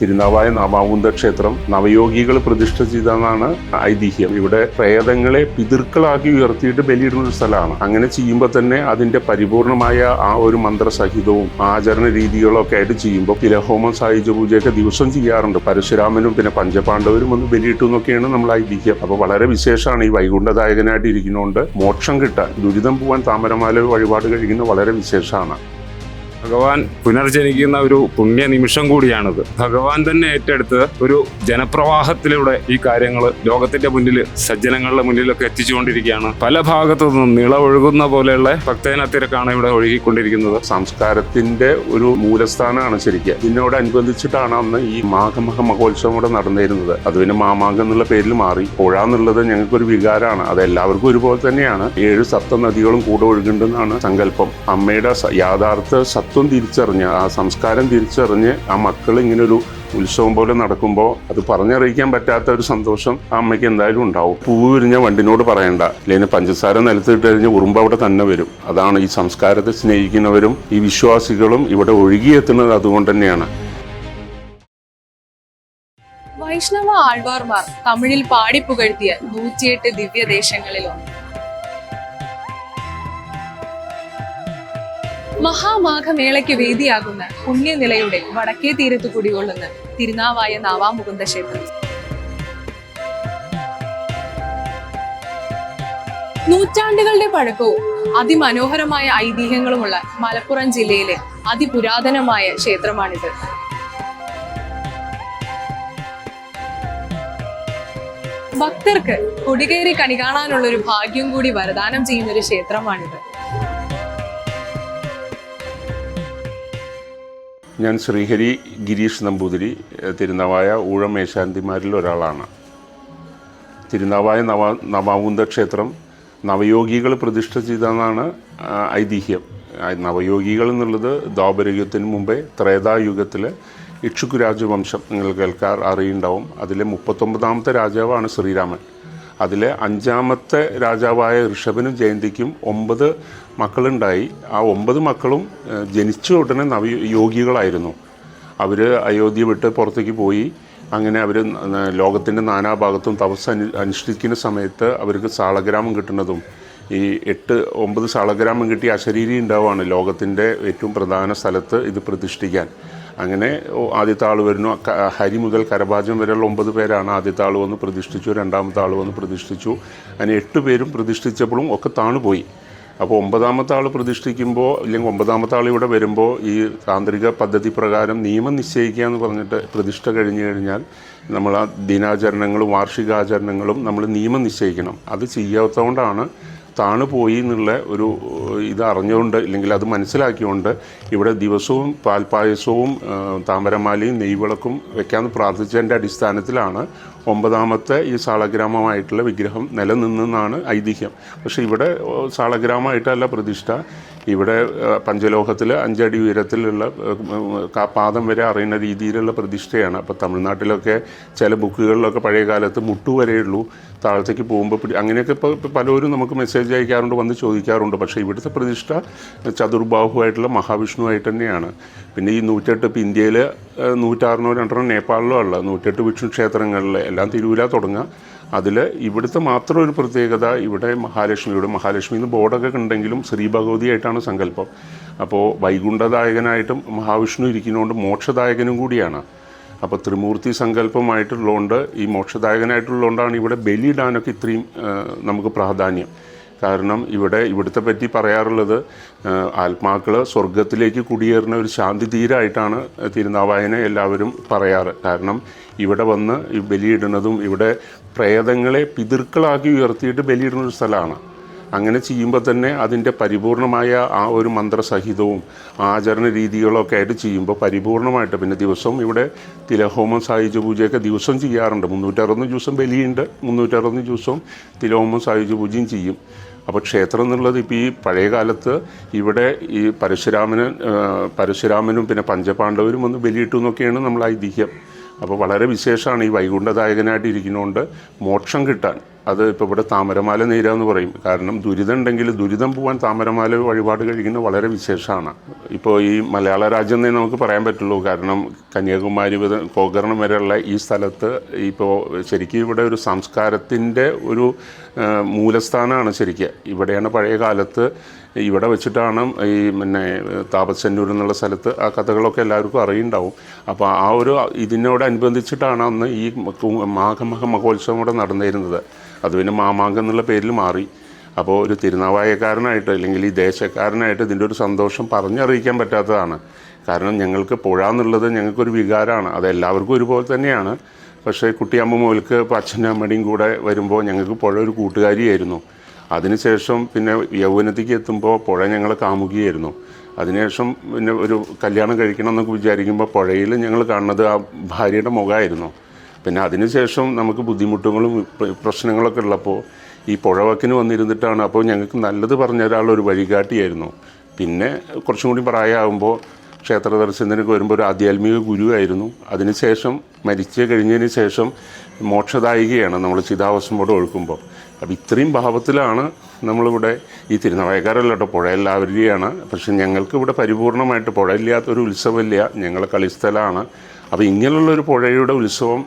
തിരുനാവായ നാമാവുന്ത ക്ഷേത്രം നവയോഗികൾ പ്രതിഷ്ഠ ചെയ്തെന്നാണ് ഐതിഹ്യം. ഇവിടെ പ്രേതങ്ങളെ പിതൃക്കളാക്കി ഉയർത്തിയിട്ട് ബലിയിടുന്ന ഒരു സ്ഥലമാണ്. അങ്ങനെ ചെയ്യുമ്പോൾ തന്നെ അതിന്റെ പരിപൂർണമായ ആ ഒരു മന്ത്രസഹിതവും ആചരണ രീതികളും ഒക്കെ ആയിട്ട് ചെയ്യുമ്പോൾ തിലഹോമം സായുജ പൂജയൊക്കെ ദിവസം ചെയ്യാറുണ്ട്. പരശുരാമനും പിന്നെ പഞ്ചപാണ്ഡവരും ഒന്ന് ബലിയിട്ടു എന്നൊക്കെയാണ് നമ്മൾ ഐതിഹ്യം. അപ്പൊ വളരെ വിശേഷമാണ് ഈ വൈകുണ്ഠദായകനായിട്ട് ഇരിക്കുന്നതുകൊണ്ട് മോക്ഷം കിട്ടാൻ ദുരിതം പോവാൻ താമരമാല വഴിപാട് കഴിക്കുന്ന വളരെ വിശേഷമാണ്. ഭഗവാൻ പുനർജനിക്കുന്ന ഒരു പുണ്യ നിമിഷം കൂടിയാണിത്. ഭഗവാൻ തന്നെ ഏറ്റെടുത്ത് ഒരു ജനപ്രവാഹത്തിലൂടെ ഈ കാര്യങ്ങൾ ലോകത്തിന്റെ മുന്നിൽ സജ്ജനങ്ങളുടെ മുന്നിലൊക്കെ എത്തിച്ചുകൊണ്ടിരിക്കുകയാണ്. പല ഭാഗത്തു നിന്നും നിള ഒഴുകുന്ന പോലെയുള്ള ഭക്തജനത്തിരക്കാണ് ഇവിടെ ഒഴുകിക്കൊണ്ടിരിക്കുന്നത്. സംസ്കാരത്തിന്റെ ഒരു മൂലസ്ഥാനമാണ് ശരിക്കും. ഇതിനോടനുബന്ധിച്ചിട്ടാണ് അന്ന് ഈ മാഘമഹ മഹോത്സവം കൂടെ നടന്നിരുന്നത്. അത് പിന്നെ എന്നുള്ള പേരിൽ മാറി. പുഴ എന്നുള്ളത് ഞങ്ങൾക്കൊരു വികാരമാണ്. അത് എല്ലാവർക്കും ഒരുപോലെ തന്നെയാണ്. ഏഴ് സപ്ത നദികളും കൂടെ ഒഴുകുന്നുണ്ടെന്നാണ് സങ്കല്പം. അമ്മയുടെ യാഥാർത്ഥ സത്വം തിരിച്ചറിഞ്ഞ് ആ സംസ്കാരം തിരിച്ചറിഞ്ഞ് ആ മക്കൾ ഇങ്ങനെ ഒരു ഉത്സവം പോലെ നടക്കുമ്പോൾ അത് പറഞ്ഞറിയിക്കാൻ പറ്റാത്ത ഒരു സന്തോഷം ആ അമ്മയ്ക്ക് എന്തായാലും ഉണ്ടാവും. പൂവ് വിരിഞ്ഞ വണ്ടിനോട് പറയണ്ട. അല്ലെങ്കിൽ പഞ്ചസാര നിലത്തിട്ട് കഴിഞ്ഞ് ഉറുമ്പ് അവിടെ തന്നെ വരും. അതാണ് ഈ സംസ്കാരത്തെ സ്നേഹിക്കുന്നവരും ഈ വിശ്വാസികളും ഇവിടെ ഒഴുകിയെത്തുന്നത് അതുകൊണ്ട് തന്നെയാണ്. വൈഷ്ണവ ആൾവാർമാർ തമിഴിൽ പാടിപ്പുകഴ്ത്തിയ നൂറ്റിയെട്ട് ദിവ്യദേശങ്ങളിലൊന്ന്. മഹാമാഘമേളയ്ക്ക് വേദിയാകുന്ന പുണ്യനിലയുടെ വടക്കേ തീരത്ത് കുടികൊള്ളുന്ന തിരുനാവായ നാവാമുകുന്ദ ക്ഷേത്രം. നൂറ്റാണ്ടുകളുടെ പഴക്കവും അതിമനോഹരമായ ഐതിഹ്യങ്ങളുമുള്ള മലപ്പുറം ജില്ലയിലെ അതിപുരാതനമായ ക്ഷേത്രമാണിത്. ഭക്തർക്ക് കൊടികേറി കണി കാണാനുള്ള ഒരു ഭാഗ്യം കൂടി വരദാനം ചെയ്യുന്ന ഒരു ക്ഷേത്രമാണിത്. ഞാൻ ശ്രീഹരി ഗിരീഷ് നമ്പൂതിരി തിരുനാവായ ഊഴം മേശാന്തിമാരിൽ ഒരാളാണ്. തിരുനാവായ നവ നവാകുന്ദ ക്ഷേത്രം നവയോഗികൾ പ്രതിഷ്ഠ ചെയ്തെന്നാണ് ഐതിഹ്യം. നവയോഗികൾ എന്നുള്ളത് ദ്വാപരയുഗത്തിന് മുമ്പേ ത്രേതായുഗത്തിൽ ഇക്ഷുക്കു രാജവംശം നിങ്ങൾ കേൾക്കാർ അറിയുണ്ടാവും. അതിലെ മുപ്പത്തൊമ്പതാമത്തെ രാജാവാണ് ശ്രീരാമൻ. അതിലെ അഞ്ചാമത്തെ രാജാവായ ഋഷഭനും ജയന്തിക്കും ഒമ്പത് മക്കളുണ്ടായി. ആ ഒമ്പത് മക്കളും ജനിച്ച ഉടനെ നവ യോഗികളായിരുന്നു അവർ അയോധ്യ വിട്ട് പുറത്തേക്ക് പോയി. അങ്ങനെ അവർ ലോകത്തിന്റെ നാനാഭാഗത്തും തപസ് അനു അനുഷ്ഠിക്കുന്ന സമയത്ത് അവർക്ക് സാളഗ്രാമം കിട്ടുന്നതും ഈ എട്ട് ഒമ്പത് സാളഗ്രാമം കിട്ടി അശരീരി ഉണ്ടാവുകയാണ് ലോകത്തിന്റെ ഏറ്റവും പ്രധാന സ്ഥലത്ത് ഇത് പ്രതിഷ്ഠിക്കാൻ. അങ്ങനെ ആദ്യത്തെ ആൾ വരുന്നു. ഹരി മുതൽ കരഭാജം വരെയുള്ള ഒമ്പത് പേരാണ് ആദ്യത്തെ ആൾ വന്ന് പ്രതിഷ്ഠിച്ചു രണ്ടാമത്തെ ആൾ വന്ന് പ്രതിഷ്ഠിച്ചു. അങ്ങനെ എട്ട് പേരും പ്രതിഷ്ഠിച്ചപ്പോഴും ഒക്കെ താണുപോയി അപ്പോൾ ഒമ്പതാമത്തെ ആൾ പ്രതിഷ്ഠിക്കുമ്പോൾ ഇല്ലെങ്കിൽ ഒമ്പതാമത്തെ ആൾ ഇവിടെ വരുമ്പോൾ ഈ താന്ത്രിക പദ്ധതി പ്രകാരം നിയമം നിശ്ചയിക്കുക എന്ന് പറഞ്ഞിട്ട് പ്രതിഷ്ഠ കഴിഞ്ഞു കഴിഞ്ഞാൽ നമ്മൾ ആ ദിനാചരണങ്ങളും വാർഷികാചരണങ്ങളും നമ്മൾ നിയമം നിശ്ചയിക്കണം. അത് ചെയ്യാത്തതുകൊണ്ടാണ് താണു പോയി എന്നുള്ള ഒരു ഇത് അറിഞ്ഞുകൊണ്ട് ഇല്ലെങ്കിൽ അത് മനസ്സിലാക്കിയുകൊണ്ട് ഇവിടെ ദിവസവും പാൽപ്പായസവും താമരമാലയും നെയ്വിളക്കും വെക്കാമെന്ന് പ്രാർത്ഥിച്ചതിന്റെ അടിസ്ഥാനത്തിലാണ് ഒമ്പതാമത്തെ ഈ സാളഗ്രാമമായിട്ടുള്ള വിഗ്രഹം നിലനിന്നെന്നാണ് ഐതിഹ്യം. പക്ഷേ ഇവിടെ സാളഗ്രാമമായിട്ടല്ല പ്രതിഷ്ഠ. ഇവിടെ പഞ്ചലോഹത്തിൽ അഞ്ചടി ഉയരത്തിലുള്ള പാദം വരെ അറിയുന്ന രീതിയിലുള്ള പ്രതിഷ്ഠയാണ്. അപ്പോൾ തമിഴ്നാട്ടിലൊക്കെ ചില ബുക്കുകളിലൊക്കെ പഴയ കാലത്ത് മുട്ടു വരെയുള്ളൂ താഴത്തേക്ക് പോകുമ്പോൾ പിടി അങ്ങനെയൊക്കെ ഇപ്പോൾ പലരും നമുക്ക് മെസ്സേജ് അയക്കാറുണ്ട് വന്ന് ചോദിക്കാറുണ്ട്. പക്ഷേ ഇവിടുത്തെ പ്രതിഷ്ഠ ചതുർബാഹുവായിട്ടുള്ള മഹാവിഷ്ണുവായിട്ട് തന്നെയാണ്. പിന്നെ ഈ നൂറ്റെട്ട് ഇപ്പോൾ ഇന്ത്യയിൽ നൂറ്റാറിനോ രണ്ടെണ്ണം നേപ്പാളിലോ ഉള്ള നൂറ്റെട്ട് വിഷ്ണു ക്ഷേത്രങ്ങളിൽ എല്ലാം തിരുവില തുടങ്ങുക. അതിൽ ഇവിടുത്തെ മാത്രം ഒരു പ്രത്യേകത ഇവിടെ മഹാലക്ഷ്മിയുടെ മഹാലക്ഷ്മി എന്ന് ബോർഡൊക്കെ ഉണ്ടെങ്കിലും ശ്രീ ഭഗവതിയായിട്ടാണ് സങ്കല്പം. അപ്പോൾ വൈകുണ്ഠദായകനായിട്ടും മഹാവിഷ്ണു ഇരിക്കുന്നതുകൊണ്ട് മോക്ഷദായകനും കൂടിയാണ്. അപ്പോൾ ത്രിമൂർത്തി സങ്കല്പമായിട്ടുള്ളതുകൊണ്ട് ഈ മോക്ഷദായകനായിട്ടുള്ളതുകൊണ്ടാണ് ഇവിടെ ബലിയിടാനൊക്കെ ഇത്രയും നമുക്ക് പ്രാധാന്യം. കാരണം ഇവിടെ ഇവിടുത്തെ പറ്റി പറയാറുള്ളത് ആത്മാക്കൾ സ്വർഗത്തിലേക്ക് കുടിയേറുന്ന ഒരു ശാന്തി തീരായിട്ടാണ് തിരുനാവായനെ എല്ലാവരും പറയാറ്. കാരണം ഇവിടെ വന്ന് ബലിയിടുന്നതും ഇവിടെ പ്രേതങ്ങളെ പിതൃക്കളാക്കി ഉയർത്തിയിട്ട് ബലിയിടുന്ന ഒരു സ്ഥലമാണ്. അങ്ങനെ ചെയ്യുമ്പോൾ തന്നെ അതിന്റെ പരിപൂർണമായ ആ ഒരു മന്ത്രസഹിതവും ആചരണ രീതികളൊക്കെ ആയിട്ട് ചെയ്യുമ്പോൾ പരിപൂർണമായിട്ട് പിന്നെ ദിവസവും ഇവിടെ തിലഹോമം സായുജ പൂജയൊക്കെ ദിവസം ചെയ്യാറുണ്ട്. മുന്നൂറ്ററുപത് ദിവസം ബലിയുണ്ട് മുന്നൂറ്ററുപത് ദിവസവും തിലഹോമം സായുജ പൂജയും ചെയ്യും. അപ്പോൾ ക്ഷേത്രം എന്നുള്ളത് ഇപ്പോൾ ഈ പഴയ കാലത്ത് ഇവിടെ ഈ പരശുരാമന് പരശുരാമനും പിന്നെ പഞ്ചപാണ്ഡവരും ഒന്ന് ബലിയിട്ടു എന്നൊക്കെയാണ് നമ്മൾ ഐതിഹ്യം. അപ്പോൾ വളരെ വിശേഷമാണ് ഈ വൈകുണ്ഠദായകനായിട്ട് ഇരിക്കുന്നതുകൊണ്ട് മോക്ഷം കിട്ടാൻ. അത് ഇപ്പോൾ ഇവിടെ താമരമാല നേരാന്ന് എന്ന് പറയും. കാരണം ദുരിതം ഉണ്ടെങ്കിൽ ദുരിതം പോകാൻ താമരമാല വഴിപാട് കഴിക്കുന്നത് വളരെ വിശേഷമാണ്. ഇപ്പോൾ ഈ മലയാള രാജ്യം എന്നേ നമുക്ക് പറയാൻ പറ്റുള്ളൂ. കാരണം കന്യാകുമാരി മുതൽ ഗോകർണം വരെയുള്ള ഈ സ്ഥലത്ത് ഇപ്പോൾ ശരിക്കും ഇവിടെ ഒരു സംസ്കാരത്തിന്റെ ഒരു മൂലസ്ഥാനമാണ് ശരിക്കും. ഇവിടെയാണ് പഴയ കാലത്ത് ഇവിടെ വെച്ചിട്ടാണ് ഈ പിന്നെ താപസന്നൂർ എന്നുള്ള സ്ഥലത്ത് ആ കഥകളൊക്കെ എല്ലാവർക്കും അറിയുണ്ടാവും. അപ്പോൾ ആ ഒരു ഇതിനോടനുബന്ധിച്ചിട്ടാണ് അന്ന് ഈ മാഘമഹ മഹോത്സവം കൂടെ നടന്നിരുന്നത്. അത് പിന്നെ മാമാങ്കം എന്നുള്ള പേരിൽ മാറി. അപ്പോൾ ഒരു തിരുനാവായക്കാരനായിട്ട് അല്ലെങ്കിൽ ഈ ദേശക്കാരനായിട്ട് ഇതിന്റെ ഒരു സന്തോഷം പറഞ്ഞറിയിക്കാൻ പറ്റാത്തതാണ്. കാരണം ഞങ്ങൾക്ക് പുഴ എന്നുള്ളത് ഞങ്ങൾക്കൊരു വികാരമാണ്. അത് എല്ലാവർക്കും ഒരുപോലെ തന്നെയാണ്. പക്ഷേ കുട്ടിയമ്മ മോൽക്ക് അച്ഛനും അമ്മയുടെയും കൂടെ വരുമ്പോൾ ഞങ്ങൾക്ക് പുഴ ഒരു കൂട്ടുകാരിയായിരുന്നു. അതിനുശേഷം പിന്നെ യൗവനത്തേക്ക് എത്തുമ്പോൾ പുഴ ഞങ്ങളെ കാമുകിയായിരുന്നു. അതിനുശേഷം പിന്നെ ഒരു കല്യാണം കഴിക്കണം എന്നൊക്കെ വിചാരിക്കുമ്പോൾ പുഴയിൽ ഞങ്ങൾ കാണുന്നത് ആ ഭാര്യയുടെ മുഖമായിരുന്നു. പിന്നെ അതിനുശേഷം നമുക്ക് ബുദ്ധിമുട്ടുകളും പ്രശ്നങ്ങളൊക്കെ ഉള്ളപ്പോൾ ഈ പുഴവക്കിന് വന്നിരുന്നിട്ടാണ്. അപ്പോൾ ഞങ്ങൾക്ക് നല്ലത് പറഞ്ഞ ഒരാളൊരു വഴികാട്ടിയായിരുന്നു. പിന്നെ കുറച്ചും കൂടി പ്രായമാകുമ്പോൾ ക്ഷേത്ര ദർശനത്തിനൊക്കെ വരുമ്പോൾ ഒരു ആധ്യാത്മിക ഗുരുവായിരുന്നു. അതിനുശേഷം മരിച്ചു കഴിഞ്ഞതിന് ശേഷം മോക്ഷദായികയാണ് നമ്മൾ ചിതാവസ്ഥമ്പോടെ ഒഴുക്കുമ്പോൾ അപ്പോൾ ഇത്രയും ഭാവത്തിലാണ് നമ്മളിവിടെ ഈ തിരുനാവായക്കാരല്ല കേട്ടോ പുഴ എല്ലാവരുടെയാണ് പക്ഷെ ഞങ്ങൾക്ക് ഇവിടെ പരിപൂർണമായിട്ട് പുഴ ഇല്ലാത്തൊരു ഉത്സവമില്ല. ഞങ്ങളെ കളിസ്ഥലമാണ് അപ്പോൾ ഇങ്ങനെയുള്ളൊരു പുഴയുടെ ഉത്സവം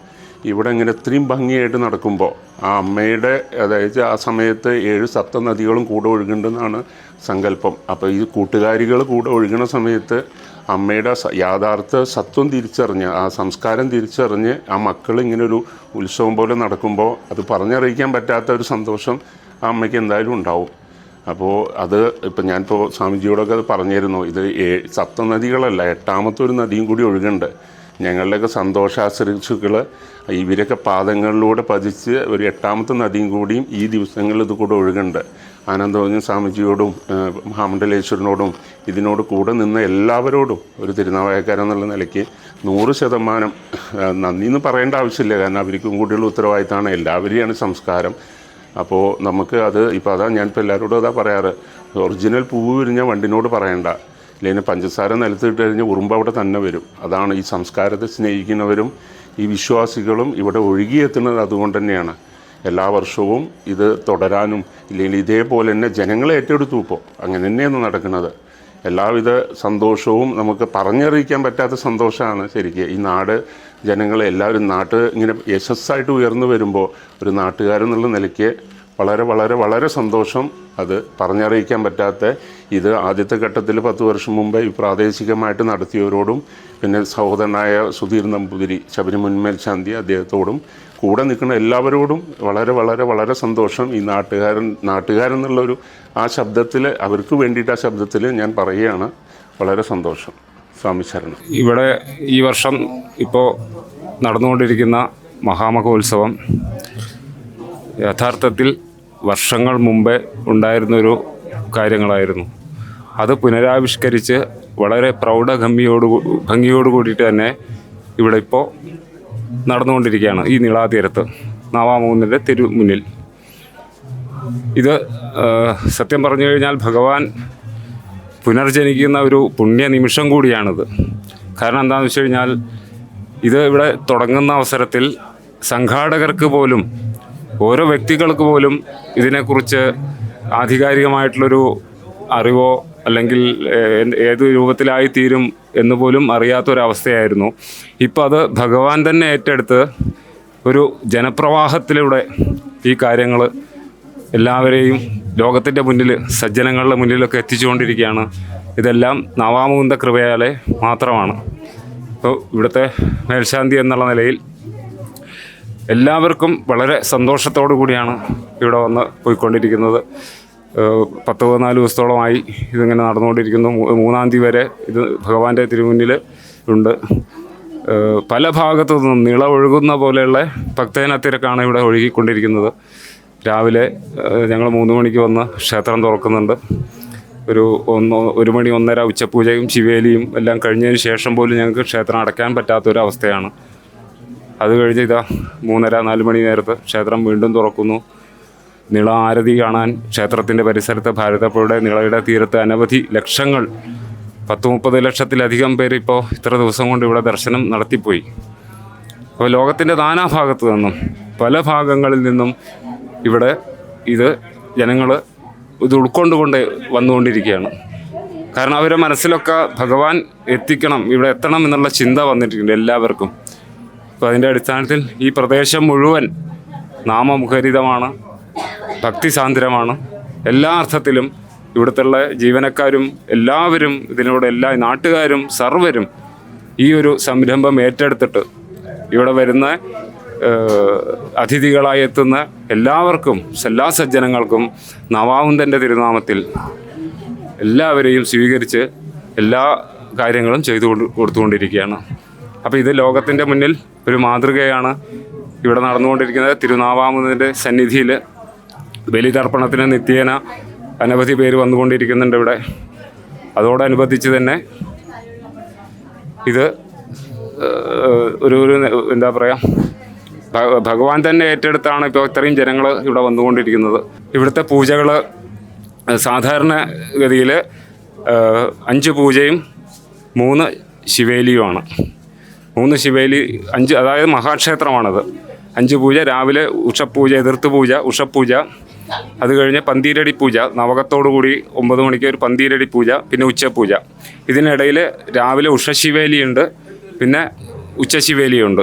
ഇവിടെ ഇങ്ങനെ ഇത്രയും ഭംഗിയായിട്ട് നടക്കുമ്പോൾ ആ അമ്മയുടെ അതായത് ആ സമയത്ത് ഏഴ് സപ്ത നദികളും കൂടെ ഒഴുകുന്നുണ്ടെന്നാണ് സങ്കല്പം. അപ്പോൾ ഈ കൂട്ടുകാരികൾ കൂടെ ഒഴുകുന്ന സമയത്ത് അമ്മയുടെ യാഥാർത്ഥ സത്വം തിരിച്ചറിഞ്ഞ് ആ സംസ്കാരം തിരിച്ചറിഞ്ഞ് ആ മക്കൾ ഇങ്ങനെ ഒരു ഉത്സവം പോലെ നടക്കുമ്പോൾ അത് പറഞ്ഞറിയിക്കാൻ പറ്റാത്ത ഒരു സന്തോഷം ആ അമ്മയ്ക്ക് എന്തായാലും ഉണ്ടാവും. അപ്പോൾ അത് ഇപ്പം ഞാനിപ്പോൾ സ്വാമിജിയോടൊക്കെ അത് പറഞ്ഞിരുന്നു. ഇത് ഏ സപ്തനദികളല്ല എട്ടാമത്തെ ഒരു നദിയും കൂടി ഒഴുകുന്നുണ്ട്. ഞങ്ങളുടെയൊക്കെ സന്തോഷാശ്രയിച്ചുകൾ ഇവരൊക്കെ പാദങ്ങളിലൂടെ പതിച്ച് ഒരു എട്ടാമത്തെ നദിയും കൂടിയും ഈ ദിവസങ്ങളിൽ ഇത് കൂടെ ഒഴുകുന്നുണ്ട്. ആനന്ദോജൻ സ്വാമിജിയോടും മഹാമണ്ഡലേശ്വരനോടും ഇതിനോട് കൂടെ നിന്ന എല്ലാവരോടും ഒരു തിരുനാവായക്കാരൻ എന്നുള്ള നിലയ്ക്ക് നൂറ് ശതമാനം നന്ദി എന്ന് പറയേണ്ട ആവശ്യമില്ല. കാരണം അവർക്കും കൂടിയുള്ള ഉത്തരവാദിത്തമാണ്. എല്ലാവരെയാണ് സംസ്കാരം. അപ്പോൾ നമുക്ക് അത് ഇപ്പോൾ അതാ ഞാനിപ്പോൾ എല്ലാവരോടും അതാ പറയാറ്. ഒറിജിനൽ പൂവ് വിരിഞ്ഞ വണ്ടിനോട് പറയണ്ട. ഇല്ലെങ്കിൽ പഞ്ചസാര നിലത്തിട്ട് കഴിഞ്ഞാൽ ഉറുമ്പ് അവിടെ തന്നെ വരും. അതാണ് ഈ സംസ്കാരത്തെ സ്നേഹിക്കുന്നവരും ഈ വിശ്വാസികളും ഇവിടെ ഒഴുകിയെത്തുന്നത് അതുകൊണ്ട് തന്നെയാണ്. എല്ലാ വർഷവും ഇത് തുടരാനും ഇല്ലെങ്കിൽ ഇതേപോലെ തന്നെ ജനങ്ങളെ ഏറ്റെടുത്തു ഇപ്പോൾ അങ്ങനെ തന്നെയാണ് നടക്കുന്നത്. എല്ലാവിധ സന്തോഷവും നമുക്ക് പറഞ്ഞറിയിക്കാൻ പറ്റാത്ത സന്തോഷമാണ് ശരിക്കും. ഈ നാട് ജനങ്ങളെ എല്ലാവരും നാട്ട് ഇങ്ങനെ യശസ്സായിട്ട് ഉയർന്നു വരുമ്പോൾ ഒരു നാട്ടുകാരെന്നുള്ള നിലയ്ക്ക് വളരെ വളരെ വളരെ സന്തോഷം അത് പറഞ്ഞറിയിക്കാൻ പറ്റാത്ത ഇത് ആദ്യത്തെ ഘട്ടത്തിൽ പത്ത് വർഷം മുമ്പ് ഈ പ്രാദേശികമായിട്ട് നടത്തിയവരോടും പിന്നെ സഹോദരനായ സുധീർ നമ്പൂതിരി ശബരിമുന്മേൽ ശാന്തി അദ്ദേഹത്തോടും കൂടെ നിൽക്കുന്ന എല്ലാവരോടും വളരെ വളരെ വളരെ സന്തോഷം. ഈ നാട്ടുകാരൻ നാട്ടുകാരൻ നാട്ടുകാരെന്നുള്ളൊരു ആ ശബ്ദത്തിൽ അവർക്ക് വേണ്ടിയിട്ട് ആ ശബ്ദത്തിൽ ഞാൻ പറയുകയാണ്. വളരെ സന്തോഷം. സ്വാമി ശരണം. ഇവിടെ ഈ വർഷം ഇപ്പോൾ നടന്നുകൊണ്ടിരിക്കുന്ന മഹാമഹോത്സവം യഥാർത്ഥത്തിൽ വർഷങ്ങൾ മുമ്പേ ഉണ്ടായിരുന്നൊരു കാര്യങ്ങളായിരുന്നു. അത് പുനരാവിഷ്കരിച്ച് വളരെ കൂ- ഭംഗിയോട് കൂടിയിട്ട് തന്നെ ഇവിടെ ഇപ്പോൾ നടന്നുകൊണ്ടിരിക്കുകയാണ് ഈ നീളാതീരത്ത് നവാമൂന്നിന്റെ തിരു മുന്നിൽ ഇത് സത്യം പറഞ്ഞു കഴിഞ്ഞാൽ ഭഗവാൻ പുനർജനിക്കുന്ന ഒരു പുണ്യ നിമിഷം കൂടിയാണിത്. കാരണം എന്താണെന്ന് വെച്ച് കഴിഞ്ഞാൽ ഇത് ഇവിടെ തുടങ്ങുന്ന അവസരത്തിൽ സംഘാടകർക്ക് പോലും ഓരോ വ്യക്തികൾക്ക് പോലും ഇതിനെക്കുറിച്ച് ആധികാരികമായിട്ടുള്ളൊരു അറിവോ അല്ലെങ്കിൽ ഏത് രൂപത്തിലായി തീരും എന്ന് പോലും അറിയാത്തൊരവസ്ഥയായിരുന്നു. ഇപ്പോൾ അത് ഭഗവാൻ തന്നെ ഏറ്റെടുത്ത് ഒരു ജനപ്രവാഹത്തിലൂടെ ഈ കാര്യങ്ങൾ എല്ലാവരെയും ലോകത്തിന്റെ മുന്നിൽ സജ്ജനങ്ങളുടെ മുന്നിലൊക്കെ എത്തിച്ചുകൊണ്ടിരിക്കുകയാണ്. ഇതെല്ലാം നവാമുകുന്ദ കൃപയാലെ മാത്രമാണ്. അപ്പോൾ ഇവിടുത്തെ മേൽശാന്തി എന്നുള്ള നിലയിൽ എല്ലാവർക്കും വളരെ സന്തോഷത്തോടു കൂടിയാണ് ഇവിടെ വന്ന് പോയിക്കൊണ്ടിരിക്കുന്നത്. പത്ത് പതിനാല് ദിവസത്തോളമായി ഇതിങ്ങനെ നടന്നുകൊണ്ടിരിക്കുന്നു. മൂന്നാം തീയതി വരെ ഇത് ഭഗവാന്റെ തിരുമുന്നിൽ ഉണ്ട്. പല ഭാഗത്തു നിന്നും നിള ഒഴുകുന്ന പോലെയുള്ള ഭക്തജനത്തിരക്കാണ് ഇവിടെ ഒഴുകിക്കൊണ്ടിരിക്കുന്നത്. രാവിലെ ഞങ്ങൾ മൂന്ന് മണിക്ക് വന്ന് ക്ഷേത്രം തുറക്കുന്നുണ്ട്. ഒരു ഒന്ന് ഒരു മണി ഒന്നര ഉച്ചപൂജയും ശിവേലിയും എല്ലാം കഴിഞ്ഞതിന് ശേഷം പോലും ഞങ്ങൾക്ക് ക്ഷേത്രം അടയ്ക്കാൻ പറ്റാത്തൊരവസ്ഥയാണ്. അത് കഴിഞ്ഞ് ഇതാ മൂന്നര നാല് മണി നേരത്ത് ക്ഷേത്രം വീണ്ടും തുറക്കുന്നു. നിള ആരതി കാണാൻ ക്ഷേത്രത്തിന്റെ പരിസരത്ത് ഭാരതപ്പുഴയുടെ നിളയുടെ തീരത്ത് അനവധി ലക്ഷങ്ങൾ പത്ത് മുപ്പത് ലക്ഷത്തിലധികം പേര് ഇപ്പോൾ ഇത്ര ദിവസം കൊണ്ട് ഇവിടെ ദർശനം നടത്തിപ്പോയി. അപ്പോൾ ലോകത്തിന്റെ നാനാഭാഗത്തു നിന്നും പല ഭാഗങ്ങളിൽ നിന്നും ഇവിടെ ഇത് ജനങ്ങൾ ഇത് ഉൾക്കൊണ്ടുകൊണ്ട് വന്നുകൊണ്ടിരിക്കുകയാണ്. കാരണം അവരുടെ മനസ്സിലൊക്കെ ഭഗവാൻ എത്തിക്കണം ഇവിടെ എത്തണം എന്നുള്ള ചിന്ത വന്നിട്ടുണ്ട് എല്ലാവർക്കും. അപ്പോൾ അതിന്റെ അടിസ്ഥാനത്തിൽ ഈ പ്രദേശം മുഴുവൻ നാമമുഖരിതമാണ് ഭക്തിസാന്ദ്രമാണ്. എല്ലാ അർത്ഥത്തിലും ഇവിടുത്തെ ജീവനക്കാരും എല്ലാവരും ഇതിനോട് എല്ലാ നാട്ടുകാരും സർവരും ഈ ഒരു സംരംഭം ഏറ്റെടുത്തിട്ട് ഇവിടെ വരുന്ന അതിഥികളായി എത്തുന്ന എല്ലാവർക്കും എല്ലാ സജ്ജനങ്ങൾക്കും നവാവുന്തന്റെ തിരുനാമത്തിൽ എല്ലാവരെയും സ്വീകരിച്ച് എല്ലാ കാര്യങ്ങളും ചെയ്തു കൊണ്ട് കൊടുത്തുകൊണ്ടിരിക്കുകയാണ്. അപ്പോൾ ഇത് ലോകത്തിന്റെ മുന്നിൽ ഒരു മാതൃകയാണ് ഇവിടെ നടന്നുകൊണ്ടിരിക്കുന്നത്. തിരുനാവാമുന്നതിന്റെ സന്നിധിയിൽ ബലിതർപ്പണത്തിന് നിത്യേന അനവധി പേര് വന്നുകൊണ്ടിരിക്കുന്നുണ്ട് ഇവിടെ. അതോടനുബന്ധിച്ച് തന്നെ ഇത് ഒരു ഒരു എന്താ പറയുക ഭഗവാൻ തന്നെ ഏറ്റെടുത്താണ് ഇപ്പോൾ ഇത്രയും ജനങ്ങൾ ഇവിടെ വന്നുകൊണ്ടിരിക്കുന്നത്. ഇവിടുത്തെ പൂജകൾ സാധാരണ ഗതിയിൽ അഞ്ച് പൂജയും മൂന്ന് ശിവേലിയുമാണ്. മൂന്ന് ശിവേലി അഞ്ച് അതായത് മഹാക്ഷേത്രമാണത്. അഞ്ച് പൂജ രാവിലെ ഉഷപ്പൂജ എതിർത്ത് പൂജ ഉഷപ്പൂജ അത് കഴിഞ്ഞ് പന്തീരടി പൂജ നവകത്തോടുകൂടി ഒമ്പത് മണിക്ക് ഒരു പന്തീരടി പൂജ പിന്നെ ഉച്ചപൂജ. ഇതിനിടയിൽ രാവിലെ ഉഷശിവേലിയുണ്ട് പിന്നെ ഉച്ചശിവേലിയുണ്ട്.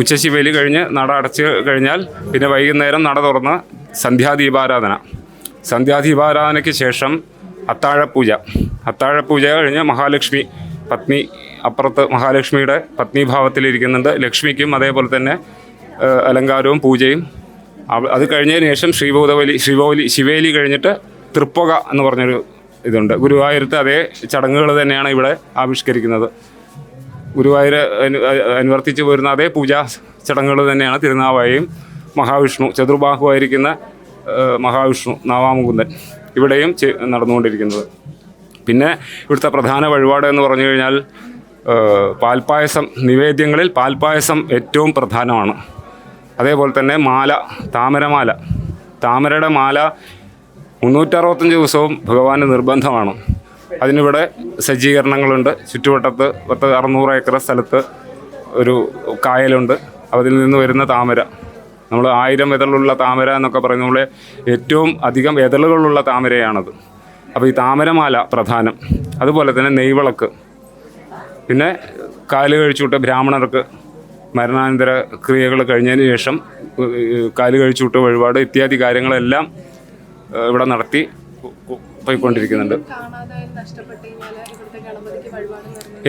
ഉച്ചശിവേലി കഴിഞ്ഞ് നട അടച്ച് കഴിഞ്ഞാൽ പിന്നെ വൈകുന്നേരം നട തുറന്ന് സന്ധ്യാദീപാരാധന. സന്ധ്യാദീപാരാധനയ്ക്ക് ശേഷം അത്താഴപൂജ. അത്താഴപൂജ കഴിഞ്ഞ് മഹാലക്ഷ്മി പത്നി അപ്പുറത്ത് മഹാലക്ഷ്മിയുടെ പത്നീഭാവത്തിലിരിക്കുന്നുണ്ട് ലക്ഷ്മിക്കും അതേപോലെ തന്നെ അലങ്കാരവും പൂജയും. അത് കഴിഞ്ഞതിന് ശേഷം ശ്രീഭൂതബലി ശിവോലി ശിവേലി കഴിഞ്ഞിട്ട് തൃപ്പുക എന്ന് പറഞ്ഞൊരു ഇതുണ്ട്. ഗുരുവായൂരത്ത് അതേ ചടങ്ങുകൾ തന്നെയാണ് ഇവിടെ ആവിഷ്കരിക്കുന്നത്. ഗുരുവായൂർ അനു പോരുന്ന അതേ പൂജാ ചടങ്ങുകൾ തന്നെയാണ് തിരുനാവായയും മഹാവിഷ്ണു ചതുർബാഹുവായിരിക്കുന്ന മഹാവിഷ്ണു നാവാമുകുന്ദൻ ഇവിടെയും നടന്നുകൊണ്ടിരിക്കുന്നത്. പിന്നെ ഇവിടുത്തെ പ്രധാന വഴിപാട് എന്ന് പറഞ്ഞു കഴിഞ്ഞാൽ പാൽപ്പായസം നിവേദ്യങ്ങളിൽ പാൽപ്പായസം ഏറ്റവും പ്രധാനമാണ്. അതേപോലെ തന്നെ മാല താമരമാല. താമരയുടെ മാല മുന്നൂറ്ററുപത്തഞ്ച് ദിവസവും ഭഗവാന് നിർബന്ധമാണ്. അതിനിവിടെ സജ്ജീകരണങ്ങളുണ്ട്. ചുറ്റുവട്ടത്ത് പത്ത് അറുന്നൂറ് ഏക്കർ സ്ഥലത്ത് ഒരു കായലുണ്ട്. അതിൽ നിന്ന് വരുന്ന താമര. നമ്മൾ ആയിരം എതളുള്ള താമര എന്നൊക്കെ പറയുന്ന പോലെ ഏറ്റവും അധികം എതളുകളുള്ള താമരയാണത്. അപ്പോൾ ഈ താമരമാല പ്രധാനം. അതുപോലെ തന്നെ നെയ്വിളക്ക്. പിന്നെ കാൽ കഴിച്ചുവിട്ട ബ്രാഹ്മണർക്ക് മരണാനന്തര ക്രിയകൾ കഴിഞ്ഞതിന് ശേഷം കാൽ കഴിച്ചുവിട്ട വഴിപാട് ഇത്യാദി കാര്യങ്ങളെല്ലാം ഇവിടെ നടത്തി പോയിക്കൊണ്ടിരിക്കുന്നുണ്ട്.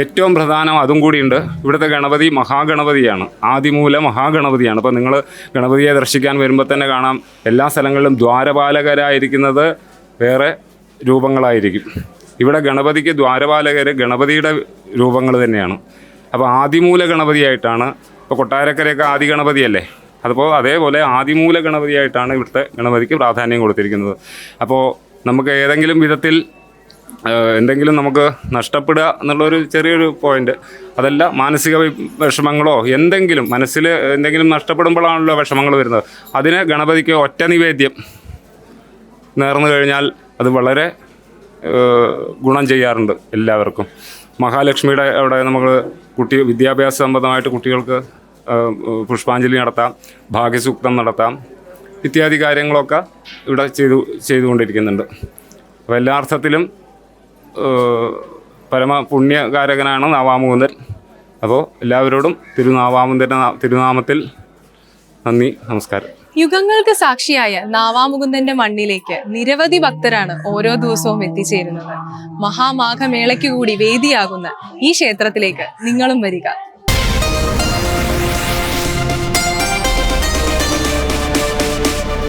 ഏറ്റവും പ്രധാനം അതും കൂടിയുണ്ട്. ഇവിടുത്തെ ഗണപതി മഹാഗണപതിയാണ്. ആദിമൂല മഹാഗണപതിയാണ്. അപ്പോൾ നിങ്ങൾ ഗണപതിയെ ദർശിക്കാൻ വരുമ്പോൾ തന്നെ കാണാം. എല്ലാ സ്ഥലങ്ങളിലും ദ്വാരപാലകരായിരിക്കുന്നത് വേറെ രൂപങ്ങളായിരിക്കും. ഇവിടെ ഗണപതിക്ക് ദ്വാരപാലകർ ഗണപതിയുടെ രൂപങ്ങൾ തന്നെയാണ്. അപ്പോൾ ആദിമൂല ഗണപതിയായിട്ടാണ് ഇപ്പോൾ കൊട്ടാരക്കരയൊക്കെ ആദി ഗണപതിയല്ലേ? അതിപ്പോൾ അതേപോലെ ആദിമൂല ഗണപതിയായിട്ടാണ് ഇവിടുത്തെ ഗണപതിക്ക് പ്രാധാന്യം കൊടുത്തിരിക്കുന്നത്. അപ്പോൾ നമുക്ക് ഏതെങ്കിലും വിധത്തിൽ എന്തെങ്കിലും നമുക്ക് നഷ്ടപ്പെടുക എന്നുള്ളൊരു ചെറിയൊരു പോയിന്റ് അതല്ല മാനസിക വിഷമങ്ങളോ എന്തെങ്കിലും മനസ്സിൽ എന്തെങ്കിലും നഷ്ടപ്പെടുമ്പോഴാണല്ലോ വിഷമങ്ങൾ വരുന്നത്. അതിന് ഗണപതിക്ക് ഒറ്റ നിവേദ്യം നേർന്നു കഴിഞ്ഞാൽ അത് വളരെ ഗുണം ചെയ്യാറുണ്ട് എല്ലാവർക്കും. മഹാലക്ഷ്മിയുടെ അവിടെ നമുക്ക് കുട്ടി വിദ്യാഭ്യാസ സംബന്ധമായിട്ട് കുട്ടികൾക്ക് പുഷ്പാഞ്ജലി നടത്താം ഭാഗ്യസൂക്തം നടത്താം ഇത്യാദി കാര്യങ്ങളൊക്കെ ഇവിടെ ചെയ്തു ചെയ്തുകൊണ്ടിരിക്കുന്നുണ്ട്. അപ്പോൾ എല്ലാ അർത്ഥത്തിലും പരമ പുണ്യകാരകനാണ് നാവാമുകുന്ദൻ. അപ്പോൾ എല്ലാവരോടും തിരുനാവാമുന്ദന്റെ തിരുനാമത്തിൽ നന്ദി നമസ്കാരം. യുഗങ്ങൾക്ക് സാക്ഷിയായ നാവാമുകുന്ദന്റെ മണ്ണിലേക്ക് നിരവധി ഭക്തരാണ് ഓരോ ദിവസവും എത്തിച്ചേരുന്നത്. മഹാമാഘമേളയ്ക്ക് കൂടി വേദിയാകുന്ന ഈ ക്ഷേത്രത്തിലേക്ക് നിങ്ങളും വരിക.